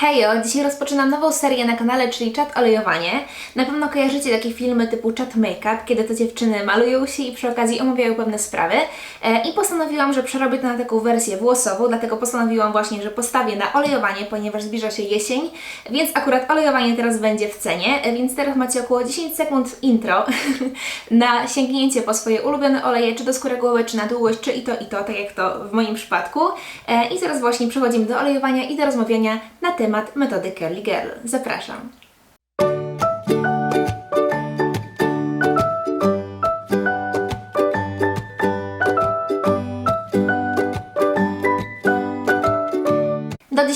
Hejo, dzisiaj rozpoczynam nową serię na kanale, czyli Czat Olejowanie. Na pewno kojarzycie takie filmy typu Chat Makeup, kiedy to dziewczyny malują się i przy okazji omawiają pewne sprawy. E, I postanowiłam, że przerobię to na taką wersję włosową, dlatego postanowiłam właśnie, że postawię na olejowanie, ponieważ zbliża się jesień, więc akurat olejowanie teraz będzie w cenie, e, więc teraz macie około 10 sekund intro na sięgnięcie po swoje ulubione oleje, czy do skóry głowy, czy na długość, czy i to, i to, tak jak to w moim przypadku. E, I zaraz właśnie przechodzimy do olejowania i do rozmawiania na temat metody Curly Girl. Zapraszam.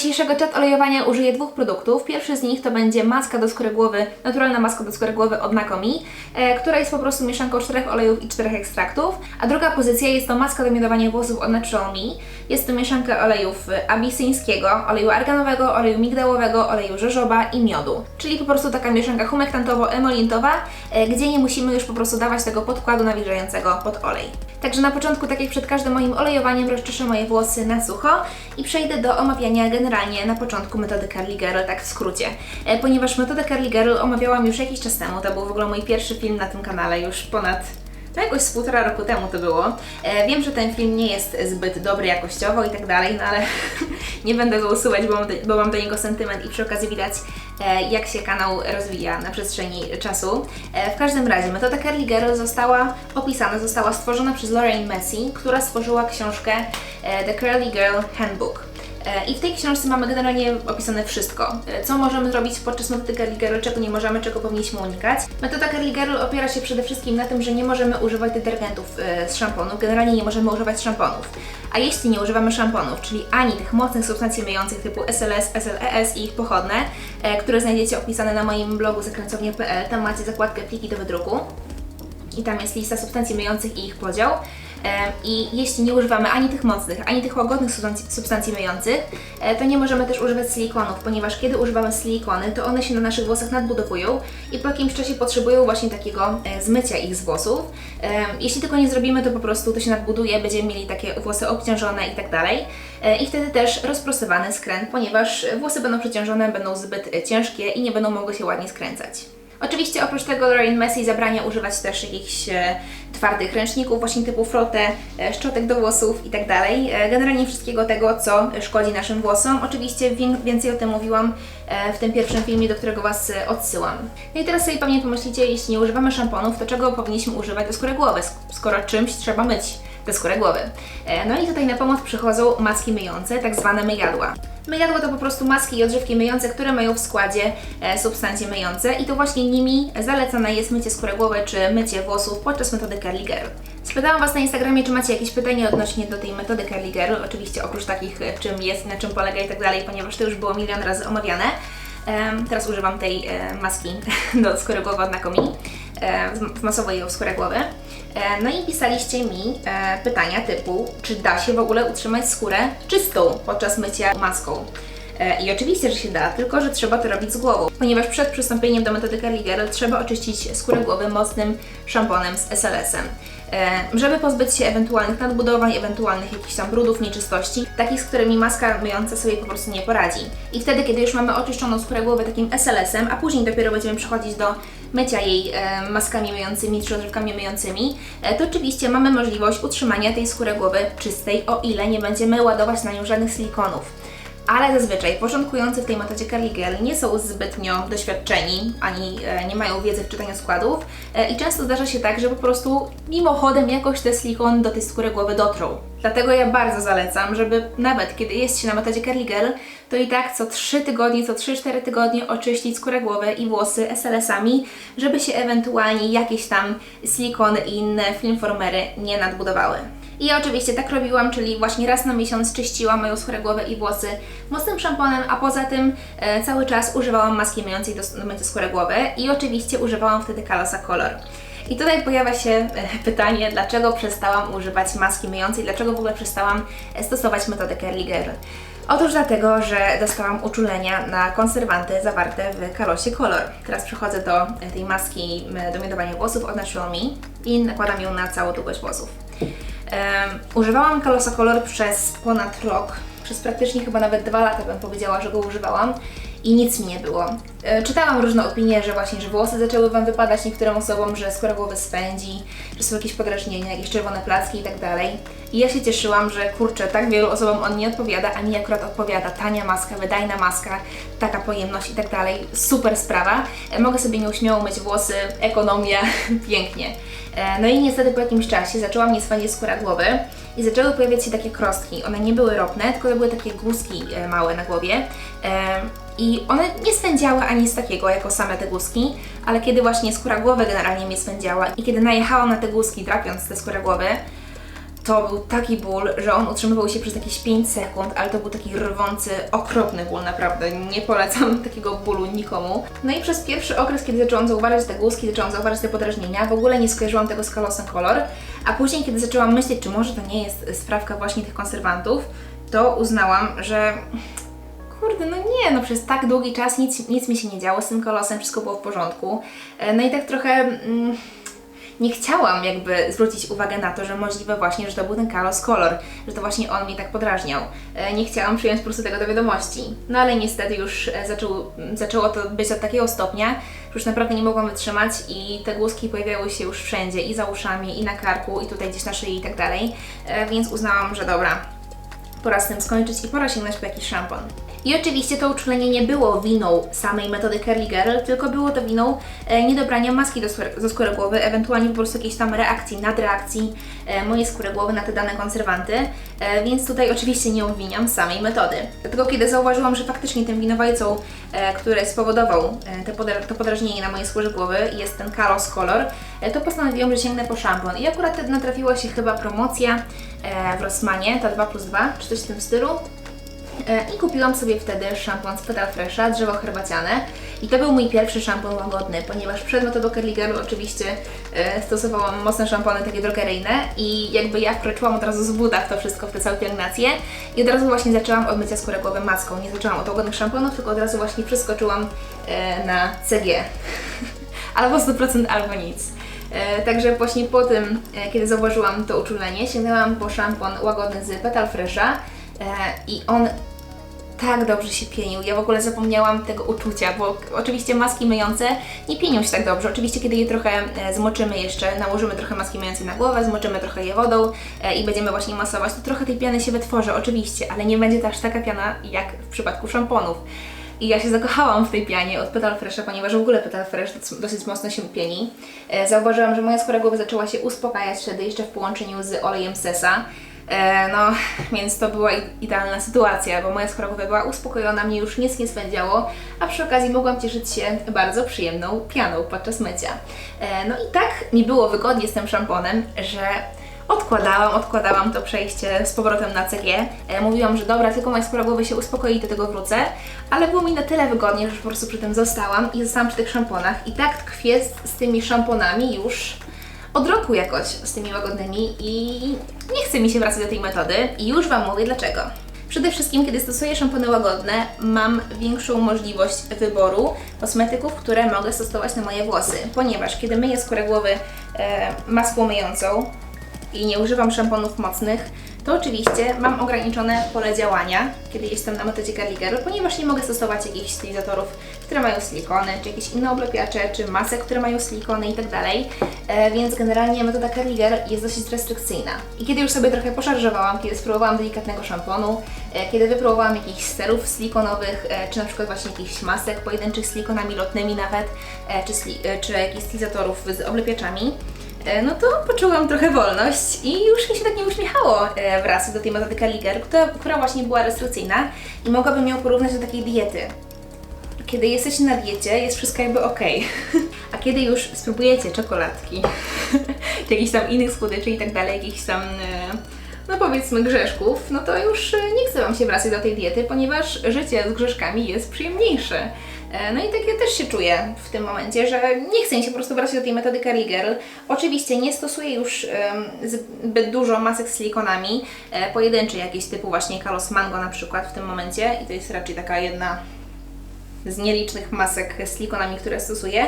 Dzisiejszego czat olejowania użyję dwóch produktów. Pierwszy z nich to będzie maska do skóry głowy, naturalna maska do skóry głowy od Nakomi, e, która jest po prostu mieszanką czterech olejów i czterech ekstraktów. A druga pozycja jest to maska do miodowania włosów od Natural Me. Jest to mieszanka olejów abisyńskiego, oleju arganowego, oleju migdałowego, oleju żożoba i miodu. Czyli po prostu taka mieszanka humektantowo-emolintowa, e, gdzie nie musimy już po prostu dawać tego podkładu nawilżającego pod olej. Także na początku, tak jak przed każdym moim olejowaniem, rozczeszę moje włosy na sucho i przejdę do omawiania generalnie na początku metody Curly Girl, tak w skrócie. E, ponieważ metodę Curly Girl omawiałam już jakiś czas temu, to był w ogóle mój pierwszy film na tym kanale, już ponad to jakoś z półtora roku temu to było. E, wiem, że ten film nie jest zbyt dobry jakościowo i tak dalej, no ale nie będę go usuwać, bo mam, do, bo mam do niego sentyment i przy okazji widać, e, jak się kanał rozwija na przestrzeni czasu. E, w każdym razie, metoda Curly Girl została opisana, została stworzona przez Lorraine Messi, która stworzyła książkę e, The Curly Girl Handbook. E, I w tej książce mamy generalnie opisane wszystko. E, Co możemy zrobić podczas metody Girl, czego nie możemy, czego powinniśmy unikać. Metoda Girl opiera się przede wszystkim na tym, że nie możemy używać detergentów e, z szamponów. Generalnie nie możemy używać szamponów. A jeśli nie używamy szamponów, czyli ani tych mocnych substancji myjących typu SLS, SLES i ich pochodne, które znajdziecie opisane na moim blogu zakręcownie.pl, tam macie zakładkę pliki do wydruku i tam jest lista substancji myjących i ich podział. I jeśli nie używamy ani tych mocnych, ani tych łagodnych substancji, myjących, e, to nie możemy też używać silikonów, ponieważ kiedy używamy silikony, to one się na naszych włosach nadbudowują i po jakimś czasie potrzebują właśnie takiego e, zmycia ich z włosów. Jeśli tego nie zrobimy, to po prostu to się nadbuduje, będziemy mieli takie włosy obciążone i tak dalej. E, I wtedy też rozprostowany skręt, ponieważ włosy będą przeciążone, będą zbyt ciężkie i nie będą mogły się ładnie skręcać. Oczywiście oprócz tego Lorraine Messi zabrania używać też jakichś twardych ręczników, właśnie typu frotę, e, szczotek do włosów i tak. E, generalnie wszystkiego tego, co szkodzi naszym włosom. Oczywiście wię- więcej o tym mówiłam e, w tym pierwszym filmie, do którego Was odsyłam. No i teraz sobie pewnie pomyślicie, jeśli nie używamy szamponów, to czego powinniśmy używać do skóry głowy, sk- skoro czymś trzeba myć tę skórę głowy. E, No i tutaj na pomoc przychodzą maski myjące, tak zwane myjadła. Myjadła to po prostu maski i odżywki myjące, które mają w składzie e, substancje myjące i to właśnie nimi zalecane jest mycie skóry głowy czy mycie włosów podczas metody Curly Girl. Spytałam Was na Instagramie, czy macie jakieś pytania odnośnie do tej metody Curly Girl, oczywiście oprócz takich, e, czym jest, na czym polega i tak dalej, ponieważ to już było milion razy omawiane. Teraz używam tej maski do skóry głowy od Nakomi. E, wzm- wmasowo ją w skórę głowy. E, no i pisaliście mi e, pytania typu, czy da się w ogóle utrzymać skórę czystą podczas mycia maską. E, I oczywiście, że się da, tylko że trzeba to robić z głową, ponieważ przed przystąpieniem do metody Curly Girl trzeba oczyścić skórę głowy mocnym szamponem z SLS-em. Żeby pozbyć się ewentualnych nadbudowań, ewentualnych jakichś tam brudów, nieczystości, takich, z którymi maska myjąca sobie po prostu nie poradzi. I wtedy, kiedy już mamy oczyszczoną skórę głowy takim SLS-em, a później dopiero będziemy przechodzić do mycia jej e, maskami myjącymi czy odżywkami myjącymi, e, to oczywiście mamy możliwość utrzymania tej skóry głowy czystej, o ile nie będziemy ładować na nią żadnych silikonów. Ale zazwyczaj początkujący w tej metodzie Girl nie są zbytnio doświadczeni, ani e, nie mają wiedzy w czytaniu składów e, i często zdarza się tak, że po prostu mimochodem jakoś te silikony do tej skóry głowy dotrą. Dlatego ja bardzo zalecam, żeby nawet kiedy jest się na metodzie Girl, to i tak co 3 tygodnie, co 3-4 tygodnie oczyścić skórę głowy i włosy SLS-ami, żeby się ewentualnie jakieś tam silikony i inne filmformery nie nadbudowały. I ja oczywiście tak robiłam, czyli właśnie raz na miesiąc czyściłam moją skórę głowy i włosy mocnym szamponem, a poza tym e, cały czas używałam maski myjącej do, do mycia skóry głowy i oczywiście używałam wtedy Kalosa Color. I tutaj pojawia się e, pytanie, dlaczego przestałam używać maski myjącej, dlaczego w ogóle przestałam e, stosować metodę Curly Girl. Otóż dlatego, że dostałam uczulenia na konserwanty zawarte w Kalosie Color. Teraz przechodzę do e, tej maski do miodowania włosów od Natural i nakładam ją na całą długość włosów. Używałam Kalosa Color przez ponad rok Przez praktycznie chyba nawet dwa lata bym powiedziała, że go używałam i nic mi nie było. E, Czytałam różne opinie, że właśnie, że włosy zaczęły Wam wypadać niektórym osobom, że skóra głowy spędzi, że są jakieś podrażnienia, jakieś czerwone placki i tak dalej. I ja się cieszyłam, że kurczę, tak wielu osobom on nie odpowiada, a mi akurat odpowiada. Tania maska, wydajna maska, taka pojemność i tak dalej. Super sprawa. E, Mogę sobie nieuśmiało myć włosy, ekonomia, pięknie. E, No i niestety po jakimś czasie zaczęła mnie swalić skóra głowy i zaczęły pojawiać się takie krostki. One nie były ropne, tylko to były takie guzki e, małe na głowie. I one nie swędziały ani z takiego, jako same te guzki, ale kiedy właśnie skóra głowy generalnie mnie swędziała i kiedy najechałam na te guzki, drapiąc tę skórę głowy, to był taki ból, że on utrzymywał się przez jakieś 5 sekund, ale to był taki rwący, okropny ból, naprawdę. Nie polecam takiego bólu nikomu. No i przez pierwszy okres, kiedy zaczęłam zauważać te guzki, zaczęłam zauważać te podrażnienia, w ogóle nie skojarzyłam tego z Colosem Color, a później, kiedy zaczęłam myśleć, czy może to nie jest sprawka właśnie tych konserwantów, to uznałam, że Kurde, no nie, no przez tak długi czas nic, nic mi się nie działo z tym kolosem, wszystko było w porządku. E, No i tak trochę mm, nie chciałam jakby zwrócić uwagę na to, że możliwe właśnie, że to był ten Kalos Color, że to właśnie on mnie tak podrażniał. E, Nie chciałam przyjąć po prostu tego do wiadomości. No ale niestety już e, zaczęło, zaczęło to być od takiego stopnia, że już naprawdę nie mogłam wytrzymać i te głuski pojawiały się już wszędzie, i za uszami, i na karku, i tutaj gdzieś na szyi i tak dalej. E, Więc uznałam, że dobra, pora z tym skończyć i pora sięgnąć po jakiś szampon. I oczywiście to uczulenie nie było winą samej metody Curly Girl, tylko było to winą e, niedobrania maski do do skóry głowy, ewentualnie po prostu jakiejś tam reakcji, nadreakcji e, mojej skóry głowy na te dane konserwanty, e, więc tutaj oczywiście nie obwiniam samej metody. Dlatego kiedy zauważyłam, że faktycznie tym winowajcą, który spowodował to podrażnienie na mojej skórze głowy jest ten Kalos Color, to postanowiłam, że sięgnę po szampon. I akurat natrafiła się chyba promocja w Rossmanie, ta 2 plus 2, czy coś w tym stylu. E, I kupiłam sobie wtedy szampon z Petal Fresha, drzewo herbaciane. I to był mój pierwszy szampon łagodny, ponieważ przed metodą Curly Girl oczywiście e, stosowałam mocne szampony takie drogeryjne i jakby ja wkroczyłam od razu z buta w to wszystko, w tę całą pielęgnację i od razu właśnie zaczęłam od mycia skóry głowy maską. Nie zaczęłam od łagodnych szamponów, tylko od razu właśnie przeskoczyłam e, na CG. albo 100% albo nic. Także właśnie po tym, kiedy zauważyłam to uczulenie, sięgnęłam po szampon łagodny z Petal Fresha i on tak dobrze się pienił. Ja w ogóle zapomniałam tego uczucia, bo oczywiście maski myjące nie pienią się tak dobrze. Oczywiście, kiedy je trochę e, zmoczymy jeszcze, nałożymy trochę maski myjącej na głowę, zmoczymy trochę je wodą e, i będziemy właśnie masować, to trochę tej piany się wytworzy, oczywiście, ale nie będzie to aż taka piana jak w przypadku szamponów. I ja się zakochałam w tej pianie od Petal Fresha, ponieważ w ogóle Petal Fresh dosyć mocno się pieni. E, Zauważyłam, że moja skóra głowy zaczęła się uspokajać wtedy jeszcze w połączeniu z olejem sesa. E, No, więc to była idealna sytuacja, bo moja głowy była uspokojona, mnie już nic nie swędziało, a przy okazji mogłam cieszyć się bardzo przyjemną pianą podczas mycia. E, No i tak mi było wygodnie z tym szamponem, że Odkładałam, odkładałam to przejście z powrotem na CG. E, mówiłam, że dobra, tylko moja skóra się uspokoi, do tego wrócę, ale było mi na tyle wygodnie, że po prostu przy tym zostałam i zostałam przy tych szamponach i tak tkwię z tymi szamponami już od roku jakoś, z tymi łagodnymi i nie chce mi się wracać do tej metody i już Wam mówię dlaczego. Przede wszystkim, kiedy stosuję szampony łagodne, mam większą możliwość wyboru kosmetyków, które mogę stosować na moje włosy, ponieważ kiedy myję skórę głowy e, maską myjącą, i nie używam szamponów mocnych, to oczywiście mam ograniczone pole działania, kiedy jestem na metodzie Girl, ponieważ nie mogę stosować jakichś stylizatorów, które mają silikony, czy jakieś inne oblepiacze, czy masek, które mają silikony i tak. E, więc generalnie metoda Girl jest dosyć restrykcyjna. I kiedy już sobie trochę poszarżowałam, kiedy spróbowałam delikatnego szamponu, e, kiedy wypróbowałam jakichś sterów silikonowych, e, czy na przykład właśnie jakichś masek pojedynczych silikonami lotnymi nawet, e, czy, e, czy jakichś stylizatorów z oblepiaczami, no to poczułam trochę wolność i już mi się tak nie uśmiechało e, wraz do tej metody Kaliger, która, właśnie była restrykcyjna i mogłabym ją porównać do takiej diety. Kiedy jesteście na diecie, jest wszystko jakby ok. A kiedy już spróbujecie czekoladki, czy jakichś tam innych słodyczy i tak dalej, jakichś tam, e, no powiedzmy, grzeszków, no to już e, nie chce Wam się wracać do tej diety, ponieważ życie z grzeszkami jest przyjemniejsze. E, No i tak ja też się czuję w tym momencie, że nie chcę się po prostu wracać do tej metody Curly Girl. Oczywiście nie stosuję już zbyt dużo masek z silikonami, e, pojedyncze jakieś typu właśnie Kalos Mango na przykład w tym momencie i to jest raczej taka jedna z nielicznych masek z silikonami, które stosuję.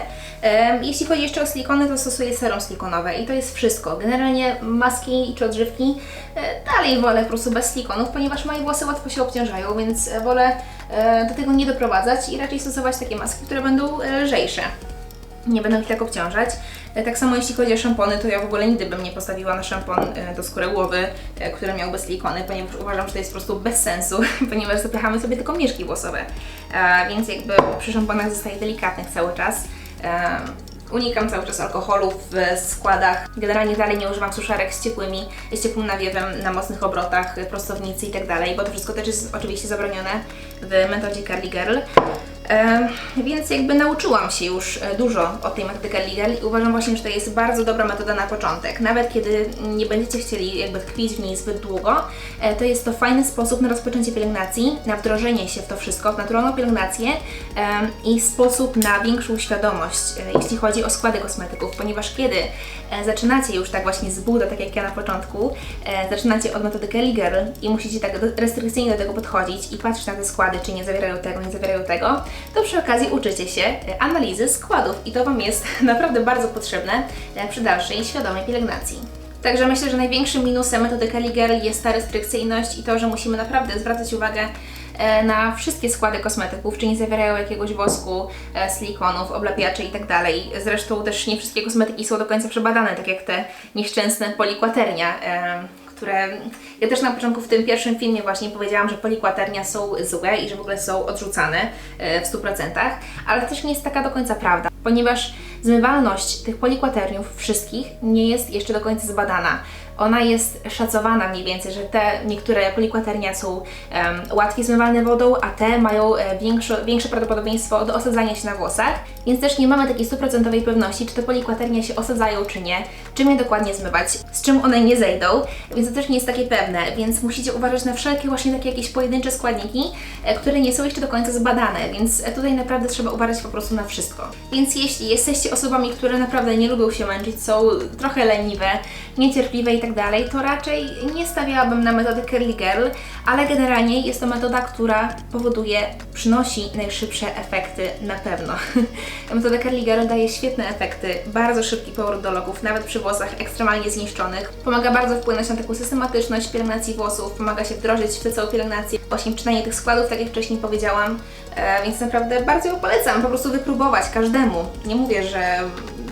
Jeśli chodzi jeszcze o silikony, to stosuję serum silikonowe i to jest wszystko. Generalnie maski czy odżywki e, dalej wolę po prostu bez silikonów, ponieważ moje włosy łatwo się obciążają, więc e, wolę e, do tego nie doprowadzać i raczej stosować takie maski, które będą lżejsze nie będą ich tak obciążać. E, Tak samo jeśli chodzi o szampony, to ja w ogóle nigdy bym nie postawiła na szampon e, do skóry głowy, e, który miałby silikony, ponieważ uważam, że to jest po prostu bez sensu, ponieważ zapychamy sobie tylko mieszki włosowe. Więc jakby przy szamponach zostaje delikatnych cały czas. Unikam cały czas alkoholu w składach. Generalnie dalej nie używam suszarek z ciepłymi, z ciepłym nawiewem na mocnych obrotach, prostownicy i tak bo to wszystko też jest oczywiście zabronione w metodzie Curly Girl. E, więc jakby nauczyłam się już e, dużo o tej Curly Girl i uważam właśnie, że to jest bardzo dobra metoda na początek. Nawet kiedy nie będziecie chcieli jakby tkwić w niej zbyt długo, e, to jest to fajny sposób na rozpoczęcie pielęgnacji, na wdrożenie się w to wszystko, w naturalną pielęgnację i sposób na większą świadomość, jeśli chodzi o składy kosmetyków, ponieważ kiedy zaczynacie już tak właśnie z buda, tak jak ja na początku, zaczynacie od metody Curly Girl i musicie tak restrykcyjnie do tego podchodzić i patrzeć na te składy, czy nie zawierają tego, nie zawierają tego, to przy okazji uczycie się e, analizy składów i to Wam jest naprawdę bardzo potrzebne e, przy dalszej świadomej pielęgnacji. Także myślę, że największym minusem metody Girl jest ta restrykcyjność i to, że musimy naprawdę zwracać uwagę e, na wszystkie składy kosmetyków, czy nie zawierają jakiegoś wosku, silikonów, oblepiaczy i tak. Zresztą też nie wszystkie kosmetyki są do końca przebadane, tak jak te nieszczęsne polikwaternia, które ja też na początku w tym pierwszym filmie właśnie powiedziałam, że polikwaternia są złe i że w ogóle są odrzucane e, w 100%, ale to też nie jest taka do końca prawda, ponieważ zmywalność tych polikwaterniów wszystkich nie jest jeszcze do końca zbadana. Ona jest szacowana mniej więcej, że te niektóre polikwaternia są em, łatwiej zmywalne wodą, a te mają e, większe, większe prawdopodobieństwo do osadzania się na włosach, więc też nie mamy takiej stuprocentowej pewności, czy te polikwaternia się osadzają, czy nie, czym je dokładnie zmywać, z czym one nie zejdą, więc to też nie jest takie pewne, więc musicie uważać na wszelkie właśnie takie jakieś pojedyncze składniki, e, które nie są jeszcze do końca zbadane, więc e, tutaj naprawdę trzeba uważać po prostu na wszystko. Więc jeśli jesteście osobami, które naprawdę nie lubią się męczyć, są trochę leniwe, niecierpliwe i tak dalej, to raczej nie stawiałabym na metodę Curly Girl, ale generalnie jest to metoda, która powoduje, przynosi najszybsze efekty na pewno. Metoda Curly Girl daje świetne efekty, bardzo szybki powrót do loków, nawet przy włosach ekstremalnie zniszczonych. Pomaga bardzo wpłynąć na taką systematyczność pielęgnacji włosów, pomaga się wdrożyć w całą pielęgnację, właśnie czytanie tych składów, tak jak wcześniej powiedziałam, e, więc naprawdę bardzo ją polecam, po prostu wypróbować każdemu. Nie mówię, że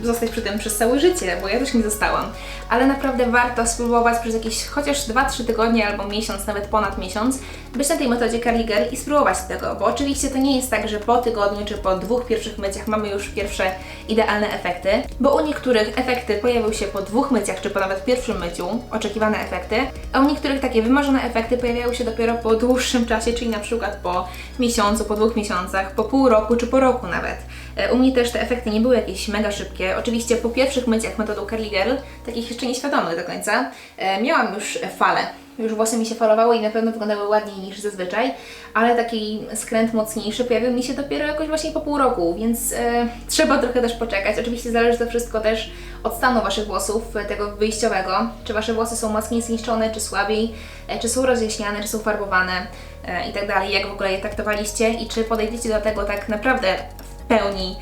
zostać przy tym przez całe życie, bo ja też nie zostałam, ale naprawdę warto spróbować przez jakieś chociaż 2-3 tygodnie albo miesiąc, nawet ponad miesiąc, być na tej metodzie Curly Girl i spróbować tego, bo oczywiście to nie jest tak, że po tygodniu czy po dwóch pierwszych myciach mamy już pierwsze idealne efekty, bo u niektórych efekty pojawią się po dwóch myciach czy po nawet pierwszym myciu, oczekiwane efekty, a u niektórych takie wymarzone efekty pojawiają się dopiero po dłuższym czasie, czyli na przykład po miesiącu, po dwóch miesiącach, po pół roku czy po roku nawet. E, U mnie też te efekty nie były jakieś mega szybkie. Oczywiście po pierwszych myciach metodą Curly Girl, takich jeszcze nieświadomych do końca, e, miałam już falę. Już włosy mi się falowały i na pewno wyglądały ładniej niż zazwyczaj, ale taki skręt mocniejszy pojawił mi się dopiero jakoś właśnie po pół roku, więc e, trzeba trochę też poczekać. Oczywiście zależy to wszystko też od stanu Waszych włosów, e, tego wyjściowego, czy Wasze włosy są mocniej zniszczone, czy słabiej, e, czy są rozjaśniane, czy są farbowane e, i tak dalej, jak w ogóle je traktowaliście i czy podejdziecie do tego tak naprawdę pełni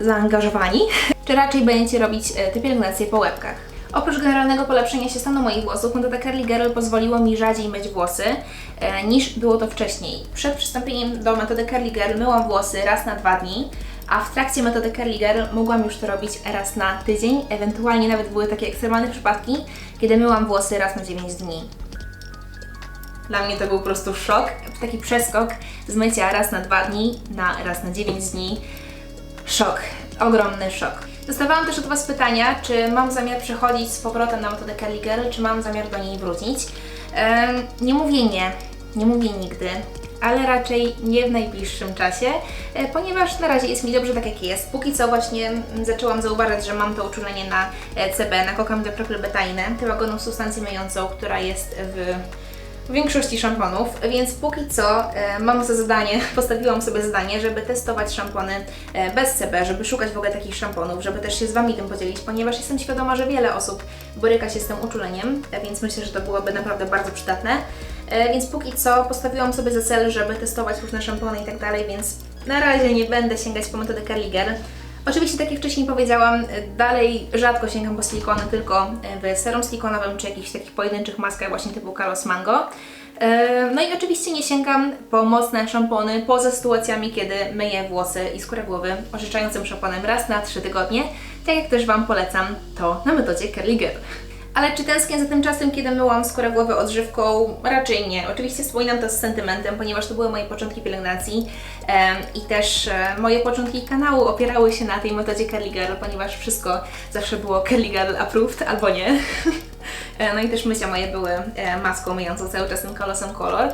zaangażowani, czy raczej będziecie robić e, te pielęgnacje po łebkach. Oprócz generalnego polepszenia się stanu moich włosów, metoda Curly Girl pozwoliło mi rzadziej myć włosy e, niż było to wcześniej. Przed przystąpieniem do metody Curly Girl myłam włosy raz na dwa dni, a w trakcie metody Curly Girl mogłam już to robić raz na tydzień, ewentualnie nawet były takie ekstremalne przypadki, kiedy myłam włosy raz na 9 dni. Dla mnie to był po prostu szok, taki przeskok z mycia raz na dwa dni na raz na 9 dni. Szok, ogromny szok. Dostawałam też od Was pytania, czy mam zamiar przechodzić z powrotem na metodę Curly Girl, czy mam zamiar do niej wrócić. Em, nie mówię nie, nie mówię nigdy, ale raczej nie w najbliższym czasie, e, ponieważ na razie jest mi dobrze tak jak jest. Póki co właśnie zaczęłam zauważać, że mam to uczulenie na e, CB, na kokamidoproklebetainę, tę łagodną substancję myjącą, która jest w większości szamponów, więc póki co e, mam za zadanie, postawiłam sobie zadanie, żeby testować szampony e, bez CB, żeby szukać w ogóle takich szamponów, żeby też się z Wami tym podzielić, ponieważ jestem świadoma, że wiele osób boryka się z tym uczuleniem, e, więc myślę, że to byłoby naprawdę bardzo przydatne. Więc póki co postawiłam sobie za cel, żeby testować różne szampony i tak dalej, więc na razie nie będę sięgać po metodę Girl. Oczywiście, tak jak wcześniej powiedziałam, dalej rzadko sięgam po silikony, tylko w serum silikonowym czy jakichś takich pojedynczych maskach właśnie typu Carlos Mango. E, No i oczywiście nie sięgam po mocne szampony poza sytuacjami, kiedy myję włosy i skórę głowy oczyszczającym szamponem raz na 3 tygodnie, tak jak też Wam polecam to na metodzie Curly Girl. Ale czy tęsknię za tym czasem, kiedy myłam skórę głowy odżywką? Raczej nie. Oczywiście wspominam to z sentymentem, ponieważ to były moje początki pielęgnacji i też e, moje początki kanału opierały się na tej metodzie Curly Girl, ponieważ wszystko zawsze było Curly Girl approved albo nie. E, No i też mycia moje były e, maską myjącą cały czas tym kolosem kolor.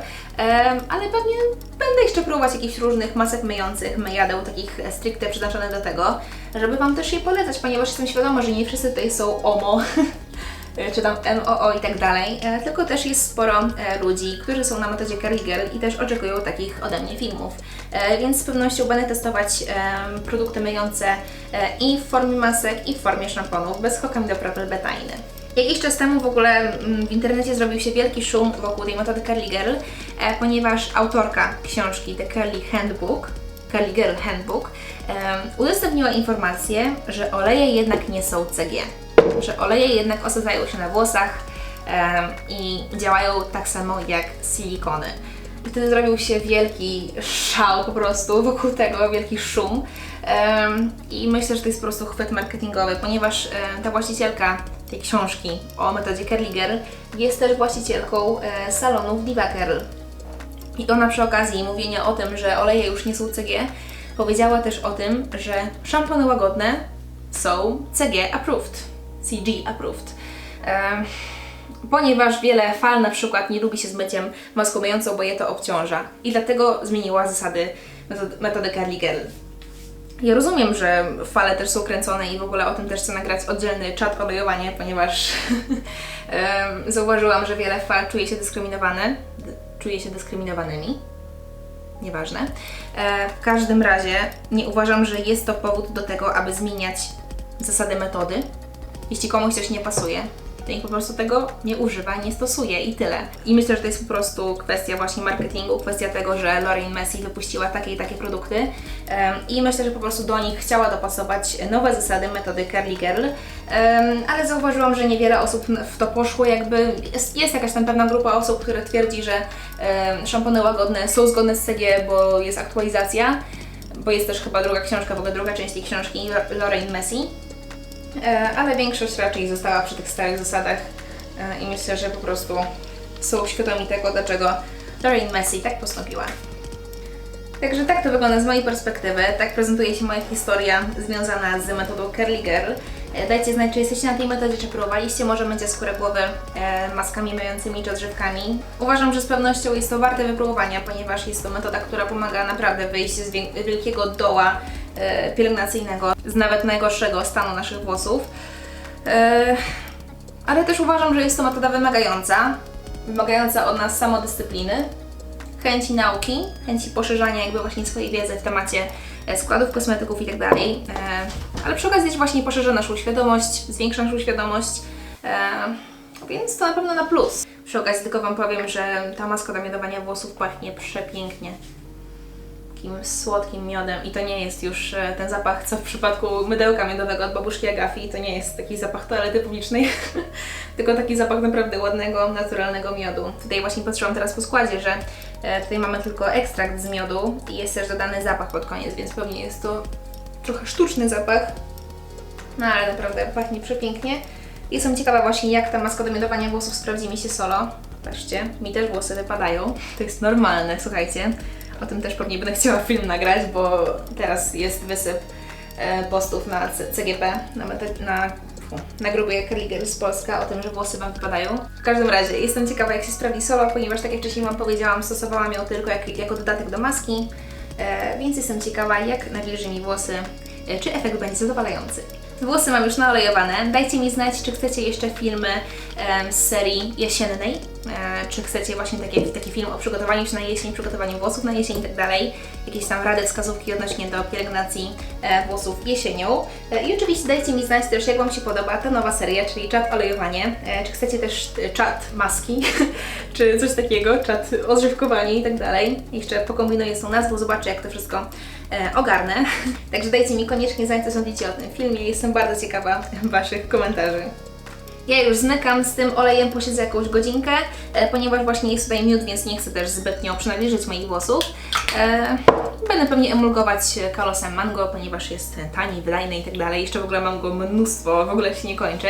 Ale pewnie będę jeszcze próbować jakichś różnych masek myjących, myjadeł takich stricte przeznaczonych do tego, żeby Wam też je polecać, ponieważ jestem świadoma, że nie wszyscy tutaj są OMO, czy tam MOO i tak dalej, e, tylko też jest sporo e, ludzi, którzy są na metodzie Girl i też oczekują takich ode mnie filmów. E, Więc z pewnością będę testować produkty myjące e, i w formie masek, i w formie szamponów, bez hokami do Purple Betainy. Jakiś czas temu w ogóle mm, w internecie zrobił się wielki szum wokół tej metody Curly Girl, e, ponieważ autorka książki The Curly Handbook, Curly Girl Handbook, udostępniła informację, że oleje jednak nie są CG, że oleje jednak osadzają się na włosach i działają tak samo jak silikony. I wtedy zrobił się wielki szał po prostu wokół tego, wielki szum. I myślę, że to jest po prostu chwyt marketingowy, ponieważ ta właścicielka tej książki o metodzie Girl jest też właścicielką e, salonów Diva Curl. I ona przy okazji mówienia o tym, że oleje już nie są CG, powiedziała też o tym, że szampony łagodne są CG approved, CG approved. Ponieważ wiele fal na przykład nie lubi się z myciem maską bo je to obciąża. I dlatego zmieniła zasady metody, metody Curly Girl. Ja rozumiem, że fale też są kręcone i w ogóle o tym też chcę nagrać oddzielny czat olejowanie, ponieważ zauważyłam, że wiele fal czuje się dyskryminowane, czuje się dyskryminowanymi. Nieważne. E, w każdym razie nie uważam, że jest to powód do tego, aby zmieniać zasady metody. Jeśli komuś coś nie pasuje, to niech po prostu tego nie używa, nie stosuje i tyle. I myślę, że to jest po prostu kwestia właśnie marketingu, kwestia tego, że Lorraine Messi wypuściła takie i takie produkty em, i myślę, że po prostu do nich chciała dopasować nowe zasady metody Curly Girl, Em, ale zauważyłam, że niewiele osób w to poszło, jakby jest, jest jakaś tam pewna grupa osób, która twierdzi, że em, szampony łagodne są zgodne z CG, bo jest aktualizacja, bo jest też chyba druga książka, w ogóle druga część tej książki Lorraine Messi. E, ale większość raczej została przy tych starych zasadach e, i myślę, że po prostu są świadomi tego, dlaczego Lorraine Messi tak postąpiła. Także tak to wygląda z mojej perspektywy, tak prezentuje się moja historia związana z metodą Curly Girl. E, Dajcie znać, czy jesteście na tej metodzie, czy próbowaliście może mycie skórę głowy maskami myjącymi czy odżywkami. Uważam, że z pewnością jest to warte wypróbowania, ponieważ jest to metoda, która pomaga naprawdę wyjść z wielkiego doła pielęgnacyjnego, z nawet najgorszego stanu naszych włosów. E, ale też uważam, że jest to metoda wymagająca, wymagająca od nas samodyscypliny, chęci nauki, chęci poszerzania jakby właśnie swojej wiedzy w temacie e, składów kosmetyków i tak dalej. E, Ale przy okazji też właśnie poszerza naszą świadomość, zwiększa naszą świadomość, e, więc to na pewno na plus. Przy okazji tylko Wam powiem, że ta maska do miodowania włosów pachnie przepięknie takim słodkim miodem i to nie jest już e, ten zapach, co w przypadku mydełka miodowego od babuszki Agafi, to nie jest taki zapach toalety publicznej, tylko taki zapach naprawdę ładnego, naturalnego miodu. Tutaj właśnie patrzyłam teraz po składzie, że e, tutaj mamy tylko ekstrakt z miodu i jest też dodany zapach pod koniec, więc pewnie jest to trochę sztuczny zapach, no ale naprawdę pachnie przepięknie. Jestem ciekawa właśnie jak ta maska do miodowania włosów sprawdzi mi się solo. Patrzcie, mi też włosy wypadają. To jest normalne, słuchajcie. O tym też pewnie będę chciała film nagrać, bo teraz jest wysyp e, postów na CGP, na, na, na grupie Curly Polska o tym, że włosy Wam wypadają. W każdym razie jestem ciekawa jak się sprawdzi solo, ponieważ tak jak wcześniej Wam powiedziałam, stosowałam ją tylko jak, jako dodatek do maski, e, więc jestem ciekawa jak nawilży mi włosy, e, czy efekt będzie zadowalający. Włosy mam już naolejowane. Dajcie mi znać, czy chcecie jeszcze filmy em, z serii jesiennej, e, czy chcecie właśnie taki, film o przygotowaniu się na jesień, przygotowaniu włosów na jesień i tak dalej, jakieś tam rady, wskazówki odnośnie do pielęgnacji e, włosów jesienią. E, I oczywiście dajcie mi znać też, jak Wam się podoba ta nowa seria, czyli czat olejowanie, e, czy chcecie też e, czat maski, czy coś takiego, czat odżywkowanie i tak dalej. Jeszcze pokombinuję z tą nazwą, zobaczę jak to wszystko ogarnę. Także dajcie mi koniecznie znać, co sądzicie o tym filmie. Jestem bardzo ciekawa Waszych komentarzy. Ja już zmykam z tym olejem, posiedzę jakąś godzinkę, e, ponieważ właśnie jest tutaj miód, więc nie chcę też zbytnio przynawilżyć moich włosów. E, będę pewnie emulgować kalosem mango, ponieważ jest tani, wydajny i tak dalej. Jeszcze w ogóle mam go mnóstwo, w ogóle się nie kończy.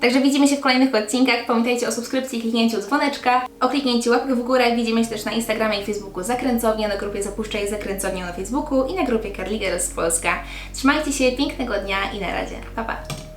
Także widzimy się w kolejnych odcinkach. Pamiętajcie o subskrypcji, kliknięciu dzwoneczka, o kliknięciu łapek w górę. Widzimy się też na Instagramie i Facebooku Zakręcownia, na grupie Zapuszczaj Zakręcownię na Facebooku i na grupie Carly Girls Polska. Trzymajcie się, pięknego dnia i na razie. Pa, pa!